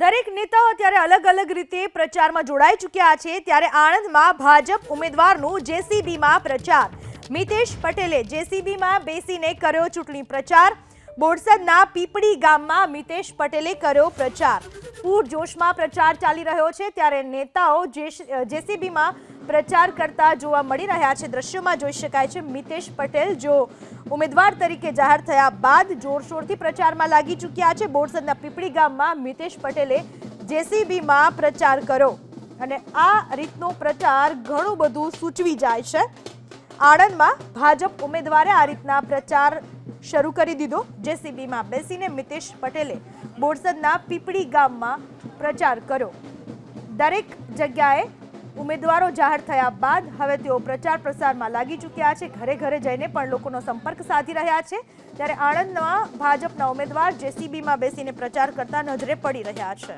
દરેક નેતાઓ અત્યારે અલગ અલગ રીતે પ્રચારમાં જોડાઈ ચૂક્યા છે. ત્યારે આણંદમાં ભાજપ ઉમેદવારનું જેસીબીમાં પ્રચાર. મિતેશ પટેલે જેસીબીમાં બેસીને કર્યો ચૂંટણી પ્રચાર. બોરસદના પીપળી ગામમાં મિતેશ પટેલે કર્યો પ્રચાર. પૂરજોશમાં પ્રચાર ચાલી રહ્યો છે, ત્યારે નેતાઓ જેસીબીમાં પ્રચાર કરતા જોવા મળી રહ્યા છે. દ્રશ્યોમાં જોઈ શકાય છે, મિતેશ પટેલ જો ઉમેદવાર તરીકે જાહેર થયા બાદ જોરશોરથી પ્રચારમાં લાગી ચૂક્યા છે. બોરસદના પીપળી ગામમાં મિતેશ પટેલે જેસીબીમાં પ્રચાર કર્યો અને આ રીતનો પ્રચાર ઘણું બધું સૂચવી જાય છે. આણંદમાં ભાજપ ઉમેદવારે આ રીતના પ્રચાર શરૂ કરી દીધો. જેસીબીમાં બેસીને મિતેશ પટેલે બોરસદના પીપળી ગામમાં પ્રચાર કર્યો. દરેક જગ્યાએ ઉમેદવારો જાહેર થયા બાદ હવે તેઓ પ્રચાર પ્રસારમાં લાગી ચૂક્યા છે. ઘરે ઘરે જઈને પણ લોકોનો સંપર્ક સાધી રહ્યા છે. ત્યારે આણંદમાં ભાજપના ઉમેદવાર જેસીબીમાં બેસીને પ્રચાર કરતા નજરે પડી રહ્યા છે.